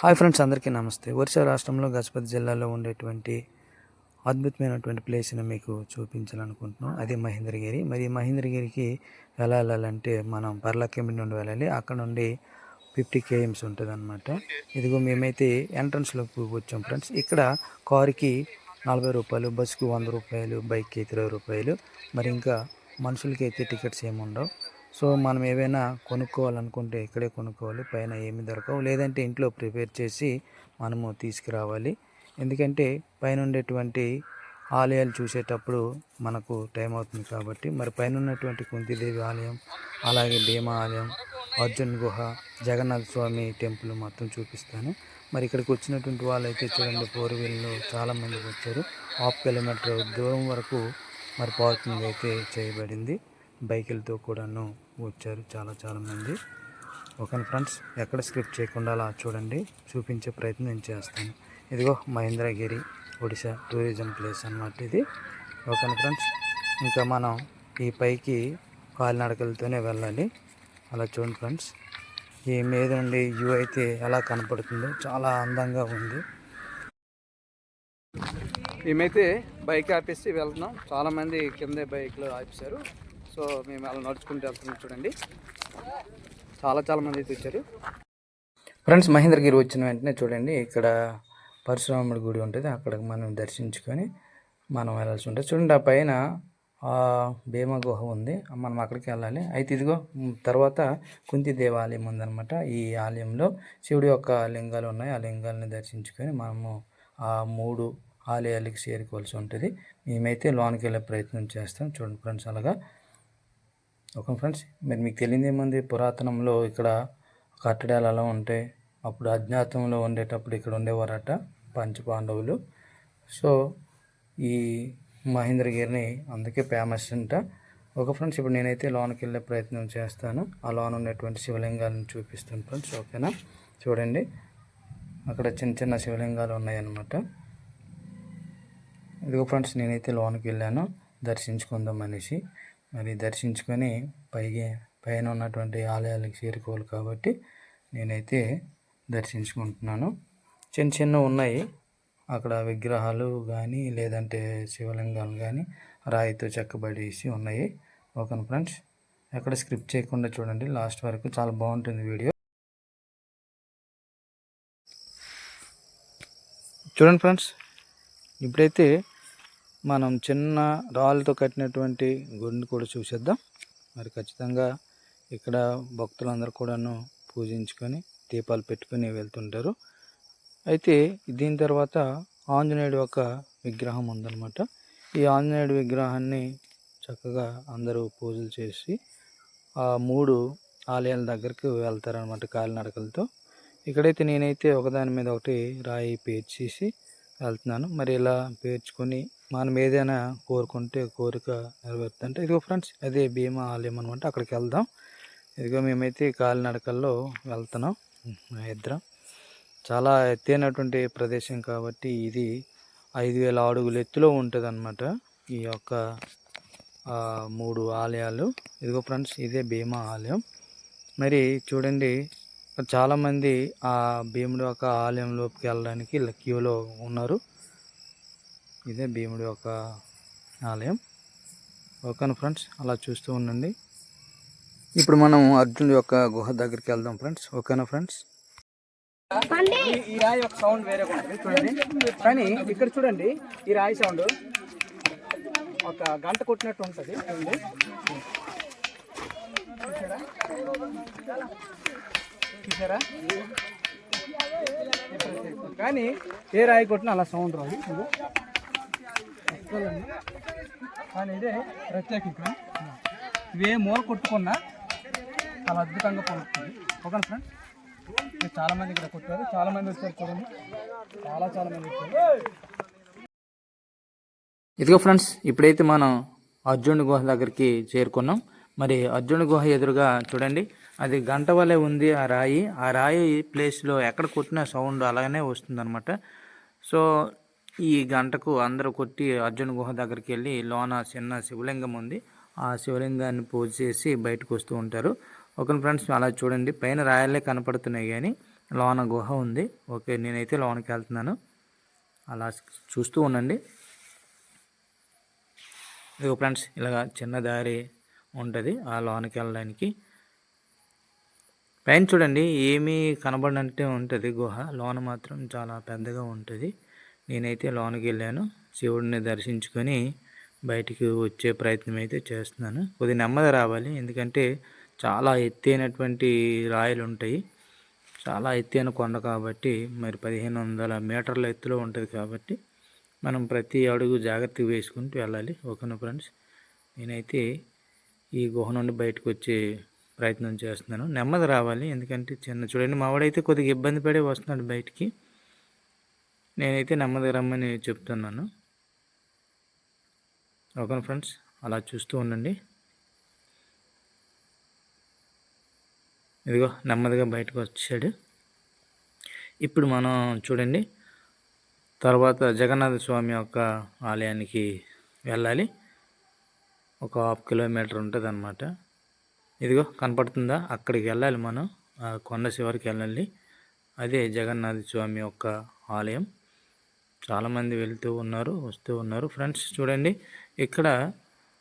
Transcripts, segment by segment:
Hi friends అందరికీ నమస్తే. ఒరిస్సా రాష్ట్రంలో గజపతి జిల్లాలో ఉండేటువంటి అద్భుతమైనటువంటి ప్లేస్ని మీకు చూపించాలనుకుంటున్నాం. అది మహేంద్రగిరి. మరి మహేంద్రగిరికి ఎలా వెళ్ళాలంటే మనం పర్లకెంబి నుండి వెళ్ళాలి. అక్కడ నుండి ఫిఫ్టీ కేఎమ్స్ ఉంటుంది అనమాట ఇదిగో మేమైతే ఎంట్రన్స్లోకి వచ్చాం ఫ్రెండ్స్. ఇక్కడ కారుకి నలభై రూపాయలు బస్సుకి వంద రూపాయలు బైక్కి ఇరవై రూపాయలు. మరి ఇంకా మనుషులకి అయితే టికెట్స్ ఏమి ఉండవు సో మనం ఏవైనా కొనుక్కోవాలనుకుంటే ఇక్కడే కొనుక్కోవాలి పైన ఏమి దొరకవు. లేదంటే ఇంట్లో ప్రిపేర్ చేసి మనము తీసుకురావాలి. ఎందుకంటే పైన ఉండేటువంటి ఆలయాలు చూసేటప్పుడు మనకు టైం అవుతుంది కాబట్టి మరి పైన ఉన్నటువంటి కుంతిదేవి ఆలయం అలాగే భీమా ఆలయం అర్జున్ గుహ జగన్నాథ స్వామి టెంపుల్ మొత్తం చూపిస్తాను. మరి ఇక్కడికి వచ్చినటువంటి వాళ్ళు అయితే చూడండి ఫోర్ వీల్లో చాలామంది వచ్చారు. హాఫ్ కిలోమీటర్ దూరం వరకు మరి పార్కింగ్ అయితే చేయబడింది. బైకులతో కూడాను వచ్చారు చాలా చాలామంది ఓకే ఫ్రెండ్స్ ఎక్కడ స్క్రిప్ట్ చేయకుండా అలా చూడండి. చూపించే ప్రయత్నం నేను చేస్తాను. ఇదిగో మహేంద్రగిరి ఒడిశా టూరిజం ప్లేస్ అన్నమాట ఇది. ఓకే ఫ్రెండ్స్ ఇంకా మనం ఈ పైకి కాలినడకలతోనే వెళ్ళాలి. అలా చూడండి ఫ్రెండ్స్ ఈ మీద నుండి వ్యూ అయితే ఎలా కనపడుతుందో చాలా అందంగా ఉంది. మేమైతే బైక్ ఆపేసి వెళ్తున్నాం. చాలామంది కిందే బైక్లో ఆపేశారు. సో మేము అలా నడుచుకుంటూ వెళ్తున్నాం చూడండి. చాలా చాలా మంది అయితే వచ్చారు. ఫ్రెండ్స్ మహేంద్రగిరి వచ్చిన వెంటనే చూడండి ఇక్కడ పరశురాముడి గుడి ఉంటుంది. అక్కడికి మనం దర్శించుకొని మనం వెళ్ళాల్సి ఉంటుంది. చూడండి ఆ పైన భీమ గుహ ఉంది. మనం అక్కడికి వెళ్ళాలి. అయితే ఇదిగో తర్వాత కుంతి దేవాలయం ఉందన్నమాట. ఈ ఆలయంలో శివుడి యొక్క లింగాలు ఉన్నాయి. ఆ లింగాలని దర్శించుకొని మనము ఆ మూడు ఆలయాలకి చేరుకోవాల్సి ఉంటుంది. మేమైతే లోనికి వెళ్ళే ప్రయత్నం చేస్తాం. చూడండి ఫ్రెండ్స్ అలాగా ఓకే ఫ్రెండ్స్ మరి మీకు తెలియదు ఏమంది పురాతనంలో ఇక్కడ కట్టడాలు అలా ఉంటాయి అప్పుడు అజ్ఞాతంలో ఉండేటప్పుడు ఇక్కడ ఉండేవారట పంచపాండవులు సో ఈ మహేంద్రగిరిని అందుకే ఫేమస్ అంట. ఓకే ఫ్రెండ్స్ ఇప్పుడు నేనైతే లోనికి వెళ్ళే ప్రయత్నం చేస్తాను. ఆ లోన్ ఉన్నటువంటి శివలింగాలను చూపిస్తాను ఫ్రెండ్స్ ఓకేనా? చూడండి అక్కడ చిన్న చిన్న శివలింగాలు ఉన్నాయన్నమాట. ఇదిగో ఫ్రెండ్స్ నేనైతే లోనికి వెళ్ళాను. దర్శించుకుందాం అనేసి. మరి దర్శించుకొని పైకి పైన ఉన్నటువంటి ఆలయాలకు చేరుకోవాలి కాబట్టి నేనైతే దర్శించుకుంటున్నాను. చిన్న చిన్న ఉన్నాయి. అక్కడ విగ్రహాలు కానీ లేదంటే శివలింగాలు కానీ రాయితో చెక్కబడేసి ఉన్నాయి. Okay friends? ఎక్కడ స్క్రిప్ట్ చేయకుండా చూడండి. లాస్ట్ వరకు చాలా బాగుంటుంది వీడియో. చూడండి ఫ్రెండ్స్ ఇప్పుడైతే మనం చిన్న రాళ్ళతో కట్టినటువంటి గుడిని కూడా చూసేద్దాం. మరి ఖచ్చితంగా ఇక్కడ భక్తులందరూ కూడాను పూజించుకొని దీపాలు పెట్టుకొని వెళ్తుంటారు. అయితే దీని తర్వాత ఆంజనేయుడు ఒక విగ్రహం ఉందన్నమాట. ఈ ఆంజనేయుడు విగ్రహాన్ని చక్కగా అందరూ పూజలు చేసి ఆ మూడు ఆలయాల దగ్గరికి వెళ్తారనమాట కాలినడకలతో. ఇక్కడైతే నేనైతే ఒకదాని మీద ఒకటి రాయి పేర్చేసి వెళ్తున్నాను. మరి ఇలా పేర్చుకొని మనం ఏదైనా కోరుకుంటే కోరిక నెరవేరుతుంటే ఇదిగో ఫ్రెండ్స్ అదే భీమా ఆలయం అనమాట అక్కడికి వెళ్దాం. ఇదిగో మేమైతే కాలినడకల్లో వెళ్తున్నాం. మా ఇద్దరం. చాలా ఎత్తైనటువంటి ప్రదేశం కాబట్టి ఇది ఐదు వేల అడుగుల ఎత్తులో ఉంటుంది ఈ యొక్క మూడు ఆలయాలు. ఇదిగో ఫ్రెండ్స్ ఇదే భీమా ఆలయం. మరి చూడండి చాలామంది ఆ భీముడు యొక్క ఆలయంలోకి వెళ్ళడానికి క్యూలో ఉన్నారు. ఇదే భీముడి యొక్క ఆలయం. ఓకేనా ఫ్రెండ్స్? అలా చూస్తూ ఉండండి. ఇప్పుడు మనం అర్జునుడి యొక్క గుహ దగ్గరికి వెళ్దాం ఫ్రెండ్స్. ఓకేనా ఫ్రెండ్స్? ఈ- ఈ రాయి ఒక సౌండ్ వేరే ఉంటుంది చూడండి. కానీ ఇక్కడ చూడండి ఈ రాయి సౌండ్ ఒక గంట కొట్టినట్టు ఉంటుంది. చూడండి. చూసారా? కానీ ఏ రాయి కొట్టినా అలా సౌండ్ రాదు. కానీ ఇదే ప్రత్యేక ఇక్కడ ఇవే మూల కొట్టుకున్నా చాలా అద్భుతంగా పలుకుతుంది ఓకే ఫ్రెండ్ చాలామంది ఇక్కడ కొట్టారు. చాలామంది వచ్చారు చూడండి. చాలా చాలామంది వచ్చారు. ఇదిగో ఫ్రెండ్స్ ఇప్పుడైతే మనం అర్జునుడి గుహ దగ్గరికి చేరుకున్నాం. మరి అర్జునుడి గుహ ఎదురుగా చూడండి అది గంట వలె ఉంది ఆ రాయి. ఆ రాయి ప్లేస్లో ఎక్కడ కొట్టిన సౌండ్ అలాగనే వస్తుందన్నమాట. సో ఈ గంటకు అందరూ కొట్టి అర్జున్ గుహ దగ్గరికి వెళ్ళి లోన చిన్న శివలింగం ఉంది. ఆ శివలింగాన్ని పూజ చేసి బయటకు వస్తూ ఉంటారు. ఒక ఫ్రెండ్స్ అలా చూడండి. పైన రాయలే కనపడుతున్నాయి కానీ లోన గుహ ఉంది. ఓకే నేనైతే లోనకి వెళ్తున్నాను. అలా చూస్తూ ఉండండి. ఇదిగో ఫ్రెండ్స్ ఇలాగ చిన్న దారి ఉంటుంది ఆ లోనకి వెళ్ళడానికి. పైన చూడండి ఏమీ కనబడినట్టే ఉంటుంది గుహ. లోన మాత్రం చాలా పెద్దగా ఉంటుంది. నేనైతే లోనికి వెళ్ళాను శివుడిని దర్శించుకొని బయటికి వచ్చే ప్రయత్నం అయితే చేస్తున్నాను. కొద్దిగా నెమ్మది రావాలి. ఎందుకంటే చాలా ఎత్తైనటువంటి రాయలు ఉంటాయి చాలా ఎత్తైన కొండ కాబట్టి మరి పదిహేను వందల మీటర్ల ఎత్తులో ఉంటుంది కాబట్టి మనం ప్రతి అడుగు జాగ్రత్తగా వేసుకుంటూ వెళ్ళాలి. ఓకేనా ఫ్రెండ్స్? నేనైతే ఈ గుహ నుండి బయటకు వచ్చే ప్రయత్నం చేస్తున్నాను. నెమ్మది రావాలి. ఎందుకంటే చిన్న చూడండి మావాడైతే కొద్దిగా ఇబ్బంది పడే వస్తున్నాడు బయటికి. నేనైతే నెమ్మదిగా రమ్మని చెప్తున్నాను. Okay friends? అలా చూస్తూ ఉండండి. ఇదిగో నెమ్మదిగా బయటకు వచ్చాడు. ఇప్పుడు మనం చూడండి. తర్వాత జగన్నాథ స్వామి యొక్క ఆలయానికి వెళ్ళాలి. ఒక హాఫ్ కిలోమీటర్ ఉంటుంది అనమాట ఇదిగో కనపడుతుందా? అక్కడికి వెళ్ళాలి మనం. కొండ చివరికి వెళ్ళాలి. అదే జగన్నాథ స్వామి యొక్క ఆలయం. చాలామంది వెళ్తూ ఉన్నారు వస్తూ ఉన్నారు. ఫ్రెండ్స్ చూడండి. ఇక్కడ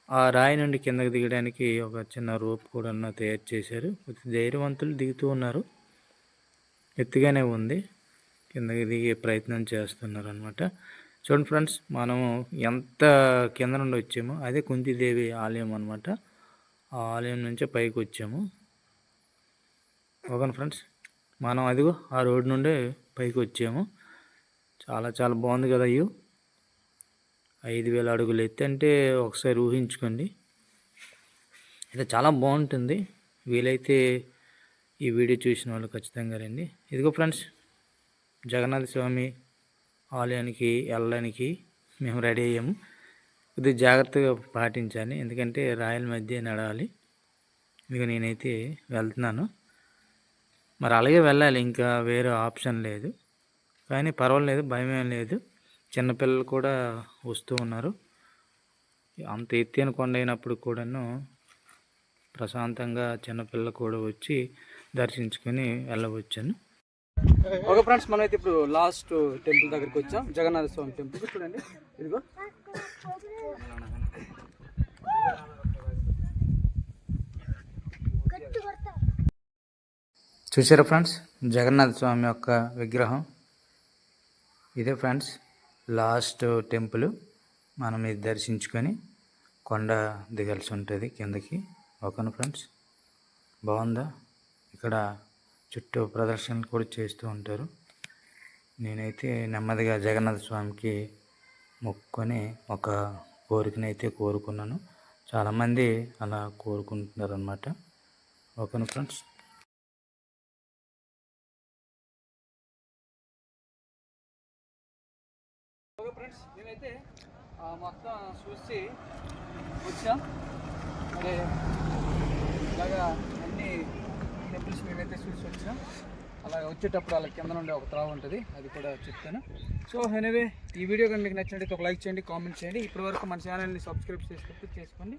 ఆ రాయి నుండి కిందకి దిగడానికి ఒక చిన్న రోప్ కూడా తయారు చేశారు. కొద్ది ధైర్యవంతులు దిగుతూ ఉన్నారు. ఎత్తుగానే ఉంది. కిందకి దిగే ప్రయత్నం చేస్తున్నారు అనమాట చూడండి ఫ్రెండ్స్ మనము ఎంత కింద నుండి వచ్చామో అదే కుంతిదేవి ఆలయం అనమాట ఆ ఆలయం నుంచే పైకి వచ్చాము. Okay friends? మనం అదిగో ఆ రోడ్ నుండే పైకి వచ్చాము. చాలా చాలా బాగుంది కదా అయ్యో ఐదు వేల అడుగులు ఎత్తి అంటే ఒకసారి ఊహించుకోండి. ఇది చాలా బాగుంటుంది. వీలైతే ఈ వీడియో చూసిన వాళ్ళు ఖచ్చితంగా రండి. ఇదిగో ఫ్రెండ్స్ జగన్నాథ స్వామి ఆలయానికి వెళ్ళడానికి మేము రెడీ అయ్యాము. కొద్దిగా జాగ్రత్తగా పాటించాలి ఎందుకంటే రాయల మధ్య నడవాలి. ఇక నేనైతే వెళ్తున్నాను. మరి అలాగే వెళ్ళాలి ఇంకా వేరే ఆప్షన్ లేదు. కానీ పర్వాలేదు భయం ఏం లేదు. చిన్నపిల్లలు కూడా వస్తూ ఉన్నారు. అంత ఎత్తైన కొండ అయినప్పుడు కూడాను ప్రశాంతంగా చిన్నపిల్లలు కూడా వచ్చి దర్శించుకొని వెళ్ళవచ్చాను. ఓకే ఫ్రెండ్స్ మనం అయితే ఇప్పుడు లాస్ట్ టెంపుల్ దగ్గరికి వచ్చాం. జగన్నాథ స్వామి టెంపుల్ చూడండి. ఇదిగో. చూసారా ఫ్రెండ్స్? జగన్నాథ స్వామి యొక్క విగ్రహం. ఇదే ఫ్రెండ్స్ లాస్ట్ టెంపుల్ మనం ఇది దర్శించుకొని కొండ దిగాల్సి ఉంటుంది కిందకి. ఓకేనా ఫ్రెండ్స్? బాగుందా? ఇక్కడ చుట్టూ ప్రదర్శనలు కూడా చేస్తూ ఉంటారు. నేనైతే నెమ్మదిగా జగన్నాథ స్వామికి మొక్కుకొని ఒక కోరికనైతే కోరుకున్నాను. చాలామంది అలా కోరుకుంటున్నారు అనమాట ఓకేనా ఫ్రెండ్స్? మొత్తం చూసి వచ్చాం. మరి ఇలాగా అన్ని టెంపుల్స్ మేమైతే చూసి వచ్చాం. అలా వచ్చేటప్పుడు అలా కింద నుండి ఒక త్రావ ఉంటుంది. అది కూడా చెప్తాను. సో ఎనీవే ఈ వీడియో కానీ మీకు నచ్చినట్టు ఒక లైక్ చేయండి కామెంట్ చేయండి. ఇప్పటివరకు మన ఛానల్ని సబ్స్క్రైబ్ చేసుకుంటూ చేసుకోండి.